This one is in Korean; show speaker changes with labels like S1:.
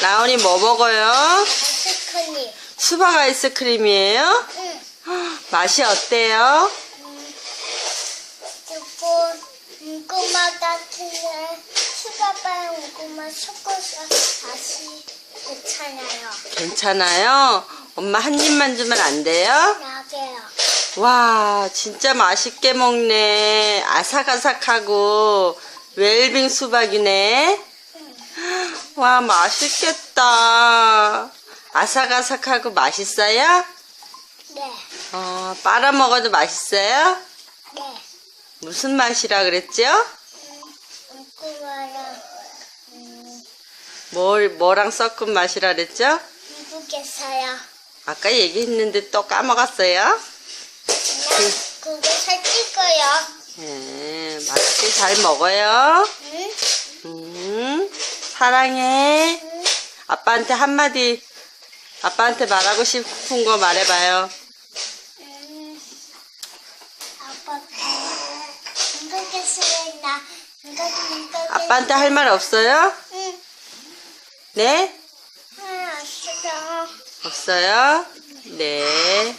S1: 라온이 뭐 먹어요?
S2: 아이스크림.
S1: 수박 아이스크림이에요?
S2: 응.
S1: 맛이 어때요?
S2: 그리고 고구마 같은데 수박바랑 고구마 섞어서 맛이 괜찮아요.
S1: 괜찮아요? 엄마 한 입만 주면 안 돼요?
S2: 나게요.
S1: 와, 진짜 맛있게 먹네. 아삭아삭하고 웰빙 수박이네. 와, 맛있겠다. 아삭아삭하고 맛있어요?
S2: 네.
S1: 어, 빨아 먹어도 맛있어요?
S2: 네.
S1: 무슨 맛이라 그랬죠?
S2: 음, 고구마랑 음,
S1: 뭘, 뭐랑 섞은 맛이라 그랬죠?
S2: 미국에서요.
S1: 아까 얘기했는데 또 까먹었어요?
S2: 그거 살찔 거요.
S1: 네, 맛있게 잘 먹어요. 사랑해.
S2: 응?
S1: 아빠한테 한마디, 아빠한테 말하고 싶은 거 말해봐요.
S2: 아빠, 나.
S1: 아빠한테 할 말 없어요?
S2: 응.
S1: 네?
S2: 아, 싫어.
S1: 없어요? 네.